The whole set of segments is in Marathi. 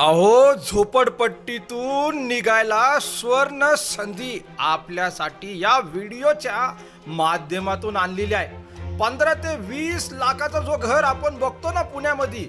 अहो झोपडपट्टीतून निघायला स्वर्ण संधी आपल्यासाठी या व्हिडिओच्या माध्यमातून आणलेली आहे. पंधरा ते वीस लाखाचा जो घर आपण बघतो ना पुण्यामध्ये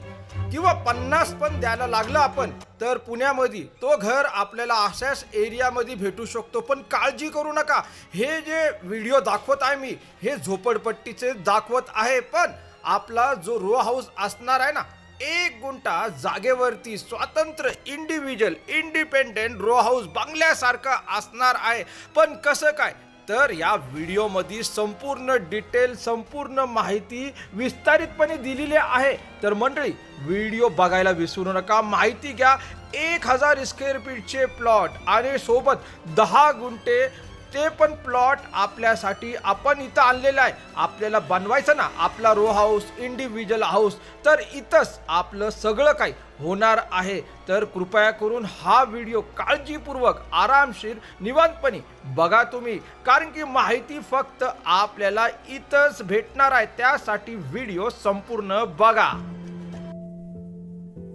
किंवा पन्नास पण द्यायला लागलं आपण तर पुण्यामध्ये तो घर आपल्याला अशाच एरियामध्ये भेटू शकतो. पण काळजी करू नका. हे जे व्हिडिओ दाखवत आहे मी हे झोपडपट्टीचे दाखवत आहे. पण आपला जो रो हाऊस असणार आहे ना एक गुंठा जागेवरती स्वतंत्र इंडिव्हिज्युअल इंडिपेंडेंट रो हाऊस बंगल्यासारखं असणार आहे. पण कसं काय? तर या व्हिडिओमध्ये संपूर्ण डिटेल संपूर्ण माहिती विस्तारितपणे दिलेली आहे. तर मंडळी व्हिडिओ बघायला विसरू नका. माहिती घ्या. एक हजार स्क्वेअर फीटचे प्लॉट आणि सोबत दहा गुंठे ते पण प्लॉट आपल्यासाठी आपण इथं आणलेलं आहे. आपल्याला बनवायचं ना आपला रो हाऊस इंडिव्हिज्युअल हाऊस तर इथंच आपलं सगळं काही होणार आहे. तर कृपया करून हा व्हिडिओ काळजीपूर्वक आरामशीर निवांतपणे बघा तुम्ही. कारण की माहिती फक्त आपल्याला इथंच भेटणार आहे. त्यासाठी व्हिडिओ संपूर्ण बघा.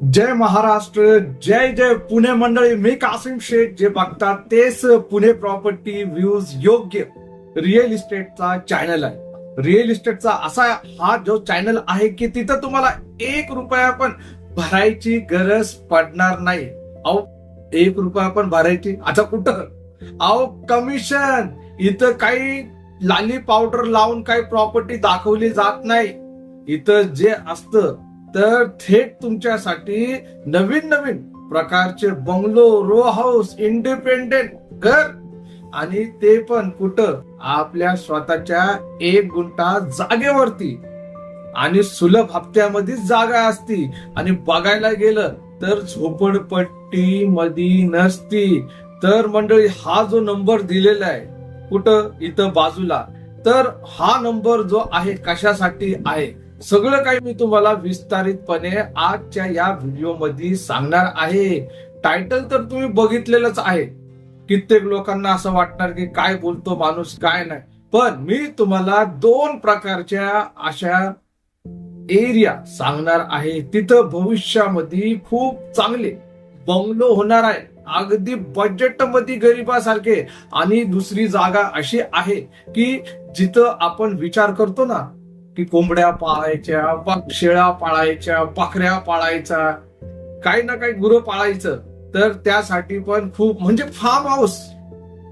जय महाराष्ट्र जय जय पुणे मंडळी. मी कासिम शेख जे बघतात तेच पुणे प्रॉपर्टी व्ह्यूज योग्य रिअल इस्टेटचा चॅनल आहे. रिअल इस्टेटचा असा हा जो चॅनल आहे की तिथं तुम्हाला एक रुपया पण भरायची गरज पडणार नाही. अहो एक रुपया पण भरायची? आता कुठं? अहो कमिशन इथं काही लाली पावडर लावून काही प्रॉपर्टी दाखवली जात नाही. इथं जे असतं तर थेट तुमच्यासाठी नवीन नवीन प्रकारचे बंगलो रो हाऊस इंडिपेंडेंट घर. आणि ते पण कुठं? आपल्या स्वतःच्या एक गुंठा जागेवरती. आणि सुलभ हप्त्यामध्ये जागा असती. आणि बघायला गेलं तर झोपडपट्टी मधी नसती. तर मंडळी हा जो नंबर दिलेला आहे कुठं? इथं बाजूला. तर हा नंबर जो आहे कशासाठी आहे? सगळं काही मी तुम्हाला विस्तारितपणे आजच्या या व्हिडिओमध्ये सांगणार आहे. टायटल तर तुम्ही बघितलेलंच आहे. कित्येक लोकांना असं वाटणार की काय बोलतो माणूस काय नाही. पण मी तुम्हाला दोन प्रकारच्या अशा एरिया सांगणार आहे. तिथं भविष्यामध्ये खूप चांगले बंगलो होणार आहे. अगदी बजेटमध्ये आणि दुसरी जागा अशी आहे की जिथं आपण विचार करतो ना की कोंबड्या पाळायच्या पा- शेळ्या पाळायच्या पाखऱ्या पाळायच्या काही ना काही गुरं पाळायचं. तर त्यासाठी पण खूप म्हणजे फार्म हाऊस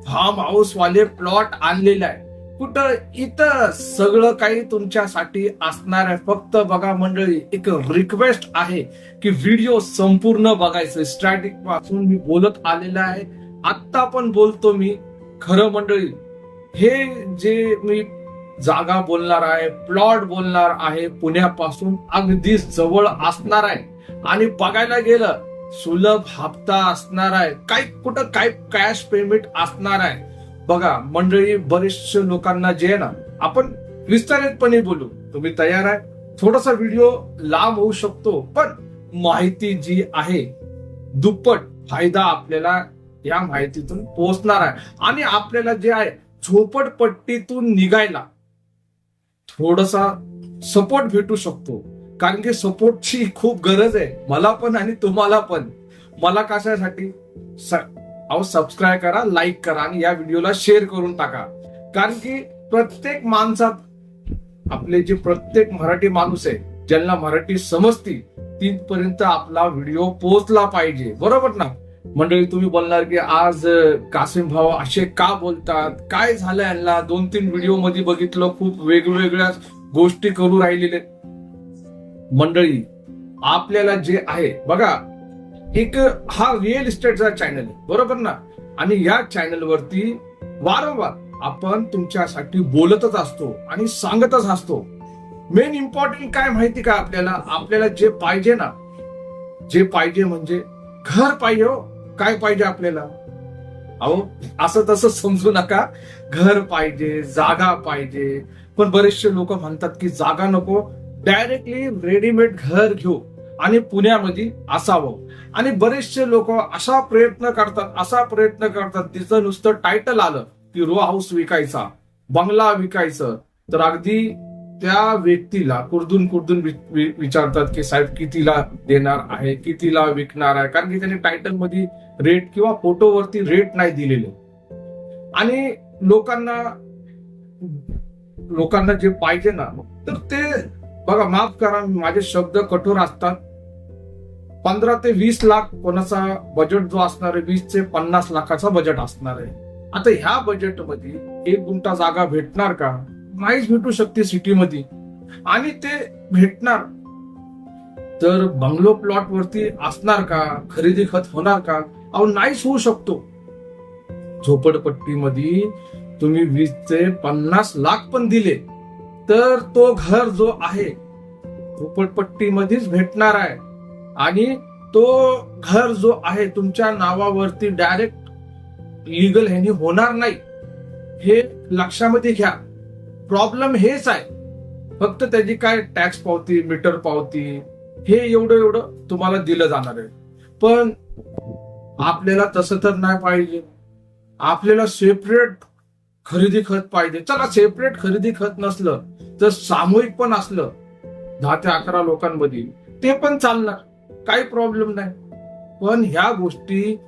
फार्म हाऊस वाले प्लॉट आणलेले आहे. कुठं इथं सगळं काही तुमच्यासाठी असणार आहे. फक्त बघा मंडळी एक रिक्वेस्ट आहे की व्हिडिओ संपूर्ण बघायचं. स्ट्रॅटिकपासून मी बोलत आलेला आहे. आत्ता पण बोलतो मी. खरं मंडळी हे जे मी जागा बोलणार आहे प्लॉट बोलणार आहे पुण्यापासून अगदी जवळ असणार आहे. आणि बघायला गेलं सुलभ हप्ता असणार आहे. काही कुठं काय कॅश पेमेंट असणार आहे. बघा मंडळी बरेचशे लोकांना जे आहे ना आपण विस्तारितपणे बोलू. तुम्ही तयार आहे? थोडासा व्हिडिओ लांब होऊ शकतो पण माहिती जी आहे दुप्पट फायदा आपल्याला या माहितीतून पोहोचणार आहे. आणि आपल्याला जे आहे झोपडपट्टीतून निघायला थोडासा सपोर्ट भेटू शकतो. कारण की सपोर्टची खूप गरज आहे. मला पण आणि तुम्हाला पण. मला कशासाठी? अहो सबस्क्राईब करा लाईक करा आणि या व्हिडिओला शेअर करून टाका. कारण की प्रत्येक माणसात आपले जे प्रत्येक मराठी माणूस आहे ज्यांना मराठी समजती तिथपर्यंत आपला व्हिडिओ पोहोचला पाहिजे. बरोबर ना? मंडळी तुम्ही बोलणार की आज कासिम भाऊ असे का बोलतात? काय झालं यांना? दोन तीन व्हिडिओमध्ये बघितलं खूप वेगवेगळ्या गोष्टी करू राहिलेले. मंडळी आपल्याला जे आहे बघा एक हा रिअल इस्टेटचा चॅनल आहे बरोबर ना? आणि या चॅनलवरती वारंवार आपण तुमच्यासाठी बोलतच असतो आणि सांगतच असतो. मेन इम्पॉर्टंट काय माहिती का आपल्याला? आपल्याला जे पाहिजे ना जे पाहिजे म्हणजे घर पाहिजे हो. काय पाहिजे आपल्याला? अहो असं तसं समजू नका. घर पाहिजे जागा पाहिजे. पण बरेचसे लोक म्हणतात की जागा नको. डायरेक्टली रेडीमेड घर घेऊ आणि पुण्यामध्ये असावं. आणि बरेचसे लोक असा प्रयत्न करतात असा प्रयत्न करतात. तिचं नुसतं टायटल आलं की रो हाऊस विकायचा बंगला विकायचं. तर अगदी त्या व्यक्तीला कुरदून कुरदून विचारतात की साहेब कितीला देणार आहे कितीला विकणार आहे? कारण की त्यांनी टायटलमध्ये रेट किंवा फोटोवरती रेट नाही दिलेले. आणि लोकांना लोकांना जे पाहिजे ना तर ते बघा माफ करा माझे शब्द कठोर असतात. पंधरा ते वीस लाख कोणाचा बजेट जो असणार आहे वीस ते पन्नास लाखाचा बजेट असणार आहे. आता ह्या बजेटमध्ये एक गुंठा जागा भेटणार का? नाहीच भेटू शकते सिटीमध्ये. आणि ते भेटणार. तर बंगलो प्लॉट वरती असणार का? खरेदी खत होणार का? अहो नाहीच होऊ शकतो. झोपडपट्टीमध्ये तुम्ही वीस ते पन्नास लाख पण दिले. तर तो घर जो आहे झोपडपट्टीमध्येच भेटणार आहे. आणि तो घर जो आहे तुमच्या नावावरती डायरेक्ट लिगल ह्यानी होणार नाही. हे लक्षामध्ये घ्या. प्रॉब्लेम हेच आहे. फक्त त्याची काय टॅक्स पावती मीटर पावती हे एवढं एवढं तुम्हाला दिलं जाणार आहे. पण आपल्याला तसं तर नाही पाहिजे. आपल्याला सेपरेट खरेदी खत पाहिजे. चला सेपरेट खरेदी खत नसलं तर सामूहिक पण असलं दहा ते अकरा लोकांमध्ये ते पण चालणार. काही प्रॉब्लेम नाही. पण ह्या गोष्टी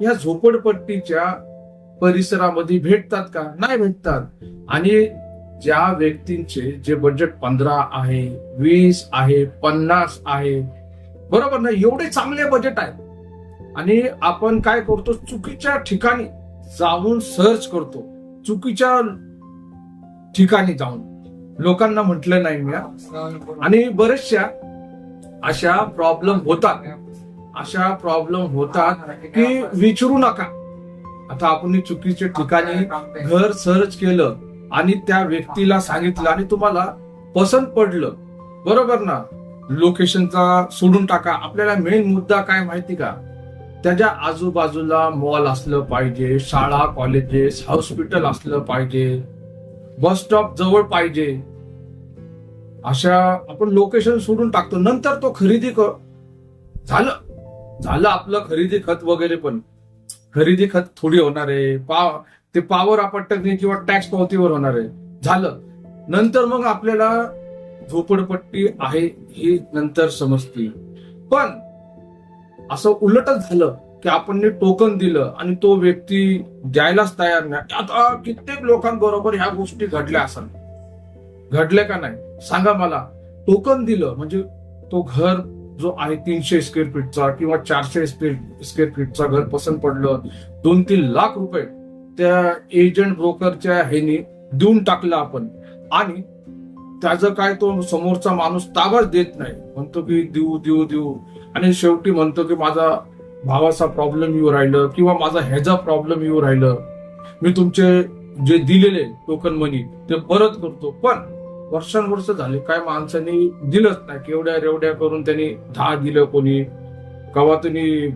या झोपडपट्टीच्या परिसरामध्ये भेटतात का? नाही भेटतात. आणि ज्या व्यक्तींचे जे बजेट पंधरा आहे वीस आहे पन्नास आहे बरोबर ना? एवढे चांगले बजेट आहेत. आणि आपण काय करतो? चुकीच्या ठिकाणी जाऊन सर्च करतो. चुकीच्या ठिकाणी जाऊन. लोकांना म्हटलं नाही मी आणि बरेचशा अशा प्रॉब्लेम होतात. अशा प्रॉब्लेम होतात की विचारू नका. आता आपण चुकीच्या ठिकाणी घर सर्च केलं आणि त्या व्यक्तीला सांगितलं आणि तुम्हाला पसंत पडलं. बरोबर ना? लोकेशनचा सोडून टाका. आपल्याला मेन मुद्दा काय माहिती का? त्याच्या आजूबाजूला मॉल असलं पाहिजे शाळा कॉलेजेस हॉस्पिटल असलं पाहिजे बस स्टॉप जवळ पाहिजे. अशा आपण लोकेशन सोडून टाकतो. नंतर तो खरेदी कर झालं. झालं आपलं खरेदी खत वगैरे पण. खरेदी खत थोडी होणार आहे. पा ते पावर आपटकने किंवा टॅक्स पावतीवर होणार आहे. झालं. नंतर मग आपल्याला झोपडपट्टी आहे ही नंतर समजते पण असं उलटच झालं की आपण टोकन दिलं आणि तो व्यक्ती द्यायलाच तयार नाही. आता कित्येक लोकांबरोबर ह्या गोष्टी घडल्या असाल घडल्या का नाही? सांगा मला. टोकन दिलं म्हणजे तो घर जो आहे तीनशे स्क्वेअर फीटचा किंवा चारशे स्क्वेअर फीटचा घर पसंत पडलं. दोन तीन लाख रुपये. त्या एजंट ब्रोकरच्या ह्याने देऊन टाकलं आपण. आणि त्याचं काय तो समोरचा माणूस ताबाच देत नाही. म्हणतो की देऊ देऊ देऊ. आणि शेवटी म्हणतो की माझा भावाचा प्रॉब्लेम येऊ राहिलं किंवा माझा ह्याचा प्रॉब्लेम येऊ राहिलं. मी तुमचे जे दिलेले टोकन मनी ते परत करतो. पण वर्षानुवर्ष झाले. काय माणसांनी दिलंच नाही. केवढ्या रेवड्या करून त्यांनी दहा दिलं कोणी. कवा त्यांनी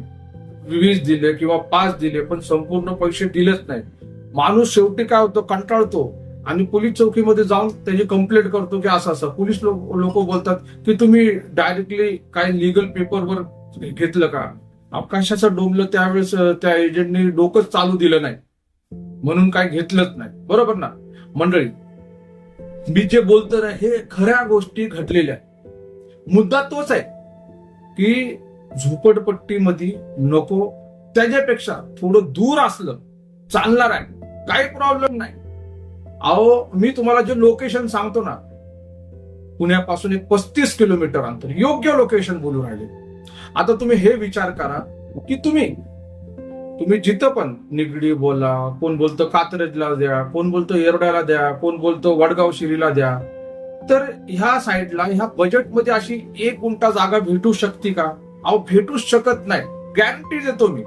वीस दिले किंवा पाच दिले पण संपूर्ण पैसे दिलेच नाही माणूस शेवटी काय होतो? कंटाळतो. आणि पोलीस चौकीमध्ये जाऊन त्याची कंप्लेंट करतो की असं असं. पोलीस लोक बोलतात की तुम्ही डायरेक्टली काय लिगल पेपरवर घेतलं का? अवकाशाचं डोंबलं त्यावेळेस त्या एजंटने डोकंच चालू दिलं नाही. म्हणून काय घेतलंच नाही. बरोबर ना? मंडळी मी जे बोलतो ना हे खऱ्या गोष्टी घडलेल्या मुद्दा तोच आहे की झोपडपट्टीमध्ये नको. त्याच्यापेक्षा थोडं दूर असलं चालणार आहे. काही प्रॉब्लेम नाही. अहो मी तुम्हाला जे लोकेशन सांगतो ना पुण्यापासून एक पस्तीस किलोमीटर अंतर योग्य लोकेशन बोलू राहिले. आता तुम्ही हे विचार करा की तुम्ही तुम्ही जिथं पण निगडी बोला कोण बोलतो कात्रजला द्या कोण बोलतो येरड्याला द्या कोण बोलतो वडगाव शिरीला द्या तर ह्या साईडला ह्या बजेटमध्ये अशी एक गुंठा जागा भेटू शकते का? अहो भेटूच शकत नाही. गॅरंटी देतो मी.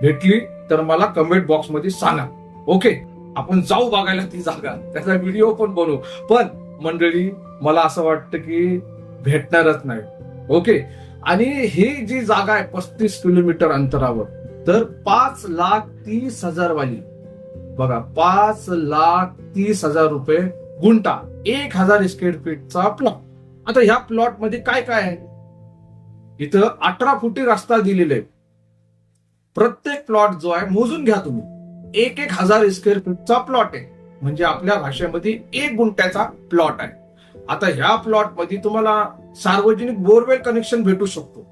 भेटली तर मला कमेंट बॉक्समध्ये सांगा. ओके आपण जाऊ बघायला ती जागा. त्याचा व्हिडिओ पण बनवू. पण मंडळी मला असं वाटतं की भेटणारच नाही. ओके आणि ही जी जागा आहे पस्तीस किलोमीटर अंतरावर तर पाच लाख तीस हजार वाली. बघा पाच लाख तीस हजार रुपये गुंटा एक हजार स्क्वेअर फीटचा प्लॉट आता ह्या प्लॉटमध्ये काय काय आहे? इथं अठरा फुटी रस्ता दिलेला आहे प्रत्येक प्लॉट जो आहे मोजून घ्या तुम्ही. एक एक हजार स्क्वेअर फीटचा प्लॉट आहे. म्हणजे आपल्या भाषेमध्ये एक गुंट्याचा प्लॉट आहे. आता ह्या प्लॉटमध्ये तुम्हाला सार्वजनिक बोरवेल कनेक्शन भेटू शकतो.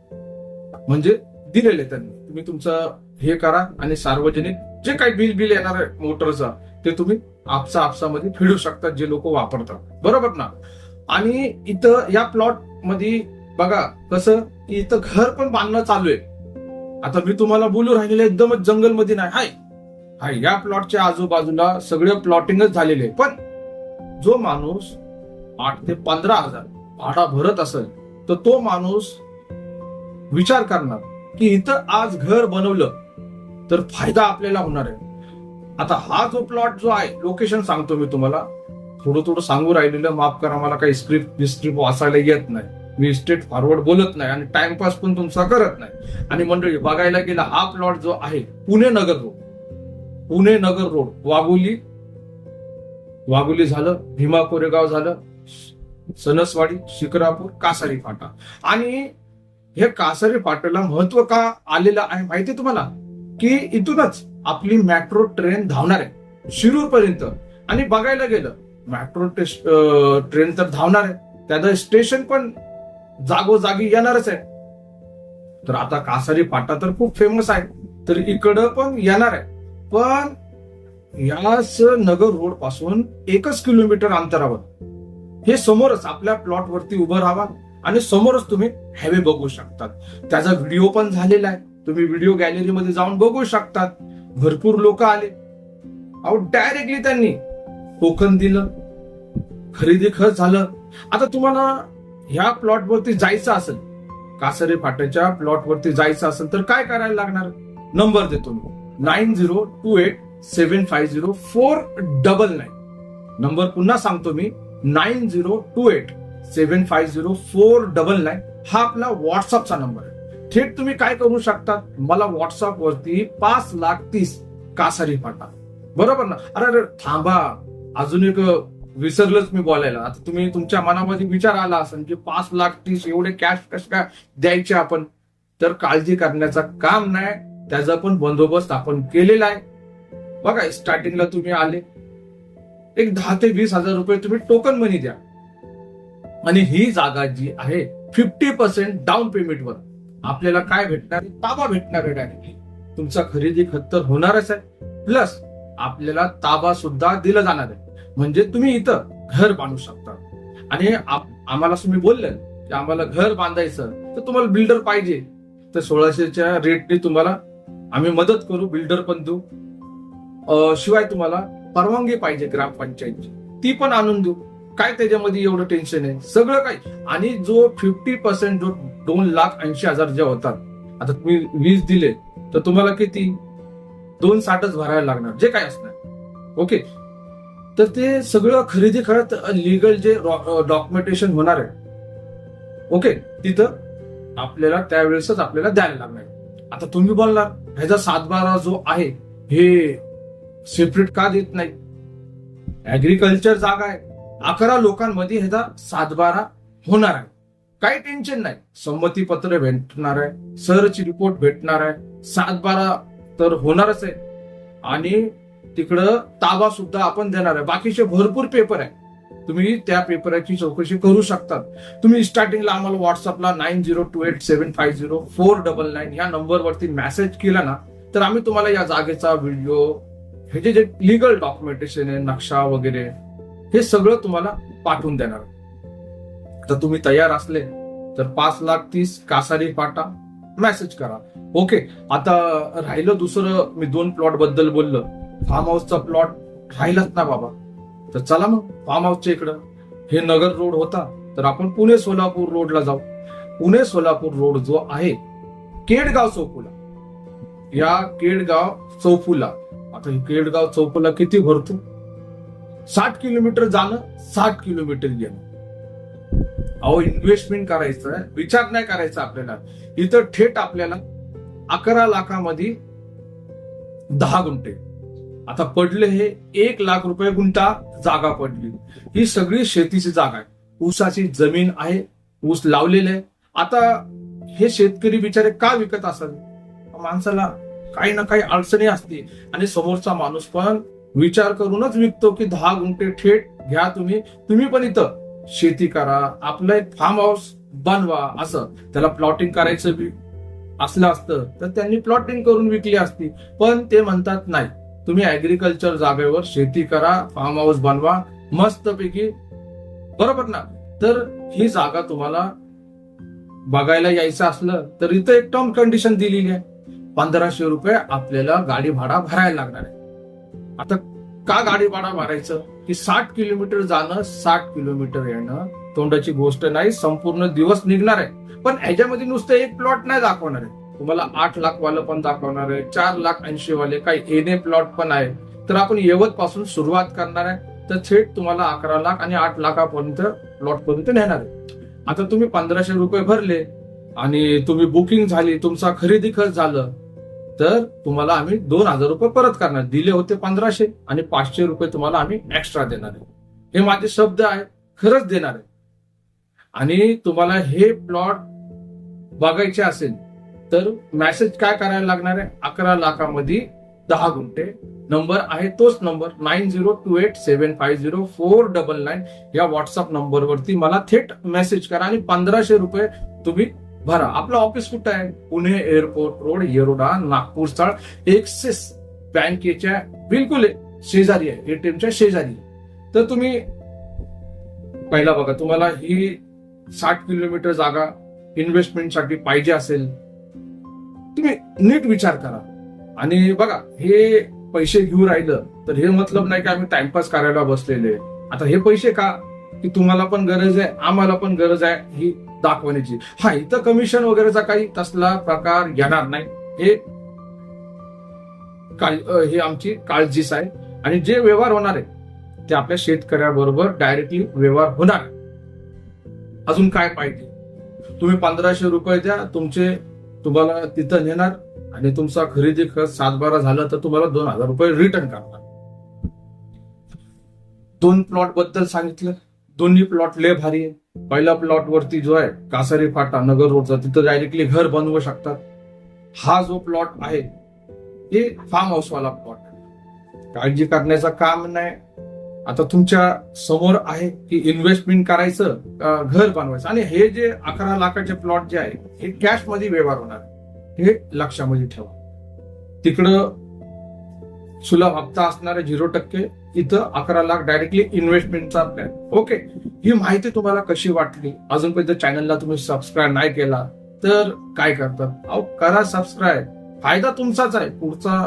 म्हणजे दिलेले त्यांनी. तुम्ही तुमचं हे करा आणि सार्वजनिक जे काही बिल बिल येणार आहे मोटरचं ते तुम्ही आपसा आपसामध्ये फेडू शकता जे लोक वापरतात. बरोबर ना? आणि इथं या प्लॉटमध्ये बघा कसं? की इथं घर पण बांधणं चालू आहे. आता मी तुम्हाला बोलू राहिलेलं एकदमच जंगलमध्ये नाही. हाय. हाय या प्लॉटच्या आजूबाजूला सगळे प्लॉटिंगच झालेले आहे. पण जो माणूस आठ ते पंधरा हजार भाडा भरत असेल तर तो माणूस विचार करणार की इथं आज घर बनवलं तर फायदा आपल्याला होणार आहे. आता हा जो प्लॉट जो आहे लोकेशन सांगतो मी तुम्हाला. थोडं थोडं सांगू राहिलेलं माफ करा मला काही स्क्रिप्ट बिस्क्रिप्ट वाचायला येत नाही. मी स्ट्रेट फॉरवर्ड बोलत नाही आणि टाइमपास पण तुमचा करत नाही. आणि मंडळी बघायला गेला हा प्लॉट जो आहे पुणे नगर रोड पुणे नगर रोड वाघोली. वाघोली झालं भीमा कोरेगाव झालं सनसवाडी शिक्रापूर कासारी फाटा. आणि हे कासारी फाट्याला महत्त्व का आलेलं आहे माहिती तुम्हाला? की इथूनच आपली मेट्रो ट्रेन धावणार आहे शिरूर पर्यंत आणि बघायला गेलं मेट्रो ट्रेन तर धावणार आहे. त्याचं स्टेशन पण जागोजागी येणारच आहे. तर आता कासारी पाटा तर खूप फेमस आहे. तर इकडं पण येणार आहे. पण याच नगर रोडपासून एकच किलोमीटर अंतरावर. हे समोरच आपल्या प्लॉटवरती उभं राहा आणि समोरच तुम्ही हॅवे बघू शकतात. त्याचा व्हिडिओ पण झालेला आहे. तुम्ही व्हिडिओ गॅलरीमध्ये जाऊन बघू शकतात. भरपूर लोक आले. अहो डायरेक्टली त्यांनी टोकन दिलं. खरेदी खर्च झालं. आता तुम्हाला ह्या प्लॉट वरती जायचं असेल कासरे फाट्याच्या प्लॉट वरती जायचं असेल तर काय करायला लागणार? नंबर देतो मी. Nine zero two eight seven five zero four double nine number पुन्हा सांगतो मी. Nine zero two eight seven five zero four double nine हा आपला व्हॉट्सअपचा नंबर आहे. थेट तुम्ही काय करू शकता? मला व्हॉट्सअप वरती पाच लाख तीस कासारी फाटा. बरोबर ना? अरे अरे थांबा. अजून एक विसरलंच मी बोलायला. आता तुम्ही तुमच्या मनामध्ये विचार आला असेल की पाच लाख तीस एवढे कॅश कसे काय द्यायचे आपण? तर काळजी करण्याचं काम नाही त्याचा पण बंदोबस्त आपण केलेला आहे. बघा स्टार्टिंगला तुम्ही आले. एक दहा ते वीस हजार रुपये तुम्ही टोकन मनी द्या. आणि ही जागा जी आहे फिफ्टी पर्सेंट डाऊन पेमेंटवर आपल्याला काय भेटणार? ताबा भेटणार आहे डायरेक्टली तुमचा खरेदी खत तर होणारच आहे. प्लस आपल्याला ताबा सुद्धा दिला जाणार आहे. म्हणजे तुम्ही इथं घर बांधू शकता. आणि आम्हाला तुम्ही बोलले की आम्हाला घर बांधायचं तर तुम्हाला बिल्डर पाहिजे. तर सोळाशेच्या रेटने तुम्हाला आम्ही मदत करू बिल्डर पण देऊ. शिवाय तुम्हाला परवानगी पाहिजे ग्रामपंचायतची. ती पण आणून देऊ. काय त्याच्यामध्ये एवढं टेन्शन आहे? सगळं काही. आणि जो फिफ्टी पर्सेंट जो दोन लाख ऐंशी हजार जे होतात आता तुम्ही वीज दिले तर तुम्हाला किती? दोन साठच भरायला लागणार. जे काय असणार. ओके? तर ते सगळं खरेदी करत लिगल जे डॉक्युमेंटेशन होणार आहे. ओके तिथं आपल्याला त्यावेळेसच आपल्याला द्यायला लागणार आता तुम्ही बोलणार ह्याचा सातबारा जो आहे हे सेपरेट का देत नाही? ऍग्रिकल्चर जागा आहे. अकरा लोकांमध्ये ह्याचा सातबारा होणार आहे. काही टेन्शन नाही. संमतीपत्र भेटणार आहे. सरची रिपोर्ट भेटणार आहे. सातबारा तर होणारच आहे. आणि तिकडं ताबा सुद्धा आपण देणार आहे. बाकीचे भरपूर पेपर आहे. तुम्ही त्या पेपराची चौकशी करू शकतात. तुम्ही स्टार्टिंगला आम्हाला व्हॉट्सअपला nine zero two eight seven five zero four double nine या नंबरवरती मेसेज केला ना तर आम्ही तुम्हाला या जागेचा व्हिडिओ हे जे जे लिगल डॉक्युमेंटेशन आहे नक्षा वगैरे हे सगळं तुम्हाला पाठवून देणार. तर तुम्ही तयार असले तर पाच लाख तीस कासारी पाटा मेसेज करा. ओके आता राहिलं दुसरं मी दोन प्लॉटबद्दल बोललं. फार्म हाऊसचा प्लॉट राहिलाच ना बाबा. तर चला मग फार्म हाऊसच्या इकडं. हे नगर रोड होता तर आपण पुणे सोलापूर रोडला जाऊ. पुणे सोलापूर रोड जो आहे केडगाव चौफुला या केडगाव चौफुला आता केडगाव चौफुला किती भरतो? साठ किलोमीटर जाणं साठ किलोमीटर येणं. अहो इन्व्हेस्टमेंट करायचं विचार नाही करायचा आपल्याला. इथं थेट आपल्याला अकरा लाखामध्ये दहा गुंठे. आता पडले हे एक लाख रुपये गुंठा जागा पडली. ही सगळी शेतीची जागा आहे. ऊसाची जमीन आहे ऊस लावलेले आहे. आता हे शेतकरी बिचारे का विकत असाल? माणसाला काही ना काही अडचणी असते आणि समोरचा माणूस पण विचार करूनच विकतो की दहा गुंठे थेट घ्या तुम्ही. तुम्ही पण इथं शेती करा. आपलं एक फार्म हाऊस बनवा असं. त्याला प्लॉटिंग करायचं बी असलं असतं. तर त्यांनी प्लॉटिंग करून विकली असती. पण ते म्हणतात नाही तुम्ही ऍग्रिकल्चर जागेवर शेती करा फार्म हाऊस बनवा मस्तपैकी बरोबर ना? तर ही जागा तुम्हाला बघायला यायचं असलं तर इथं एक टर्म कंडिशन दिलेली आहे. पंधराशे रुपये आपल्याला गाडी भाडा भरायला लागणार आहे. आता का गाडी भाडा भरायचं? की साठ किलोमीटर जाणं साठ किलोमीटर येणं तोंडाची गोष्ट नाही संपूर्ण दिवस निघणार आहे. पण याच्यामध्ये नुसतं एक प्लॉट नाही दाखवणार आहे. तुम्हाला आठ लाख वालं पण दाखवणार आहे चार लाख ऐंशी वाले काही एने प्लॉट पण आहे तर आपण येवत पासून सुरुवात करणार आहे. तर थेट तुम्हाला अकरा लाख आणि आठ लाखापर्यंत प्लॉट पर्यंत नेणार आहे. आता तुम्ही पंधराशे रुपये भरले आणि तुम्ही बुकिंग झाली तुमचा खरेदी खर्च झालं तर तुम्हाला आम्ही दोन हजार रुपये परत करणार. दिले होते पंधराशे आणि पाचशे रुपये तुम्हाला आम्ही एक्स्ट्रा देणार आहे. हे माझे शब्द आहे खरंच देणार आहे. आणि तुम्हाला हे प्लॉट बघायचे असेल तर मेसेज काय करायला लागणार आहे? अकरा लाखामध्ये दहा गुंठे. नंबर आहे तोच number nine zero two eight seven five zero four double nine या व्हॉट्सअप नंबरवरती मला थेट मेसेज करा आणि पंधराशे रुपये तुम्ही भरा. आपलं ऑफिस कुठं आहे? पुणे एअरपोर्ट रोड येरोडा नागपूर स्थळ. एक्सिस बँकेच्या बिलकुल शेजारी आहे. एटीएमच्या शेजारी. आहे. तर तुम्ही पहिला बघा तुम्हाला ही साठ किलोमीटर जागा इन्व्हेस्टमेंटसाठी पाहिजे असेल तुम्ही नीट विचार करा. आणि बघा हे पैसे घेऊन राहिलं तर हे मतलब नाही की आम्ही टाइमपास करायला बसलेले. आता हे पैसे का? की तुम्हाला पण गरज आहे आम्हाला पण गरज आहे ही दाखवण्याची. हा इथं कमिशन वगैरेचा काही तसला प्रकार येणार नाही. हे हे आमची काळजीच आहे आणि जे व्यवहार होणार आहे ते आपल्या शेतकऱ्याबरोबर डायरेक्टली व्यवहार होणार अजून काय पाहिजे? तुम्ही पंधराशे रुपये द्या तुमचे तुम्हाला तिथं नेणार आणि तुमचा खरेदी खर्च सात बारा झाला तर तुम्हाला दोन हजार रुपये रिटर्न करणार. दोन प्लॉटबद्दल सांगितलं. दोन्ही प्लॉट लय भारी आहे. पहिला प्लॉट वरती जो आहे कासारी फाटा नगर रोडचा तिथं डायरेक्टली घर बनवू शकतात. हा जो प्लॉट आहे हे फार्म हाऊस वाला प्लॉट काळजी करण्याचं काम नाही. आता तुमच्यासमोर आहे की इन्व्हेस्टमेंट करायचं घर बनवायचं. आणि हे जे अकरा लाखाचे प्लॉट जे आहे हे कॅशमध्ये व्यवहार होणार. हे लक्षामध्ये ठेवा. तिकडं सुलभ हप्ता असणारे झिरो टक्के इथं अकरा लाख डायरेक्टली इन्व्हेस्टमेंटचा प्लॅन ओके ही माहिती तुम्हाला कशी वाटली? अजूनपर्यंत चॅनलला तुम्ही सबस्क्राईब नाही केला तर काय करतात? अहो करा सबस्क्राईब फायदा तुमचाच आहे. पुढचा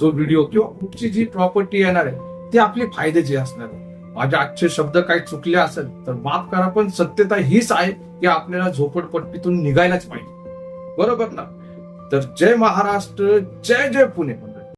जो व्हिडिओ किंवा पुढची जी प्रॉपर्टी येणार आहे ते आपले फायदे जे असणार. माझे आजचे शब्द काही चुकले असेल तर माफ करा पण सत्यता हीच आहे की आपल्याला झोपडपट्टीतून निघायलाच पाहिजे. बरोबर ना? तर जय महाराष्ट्र जय जय पुणे.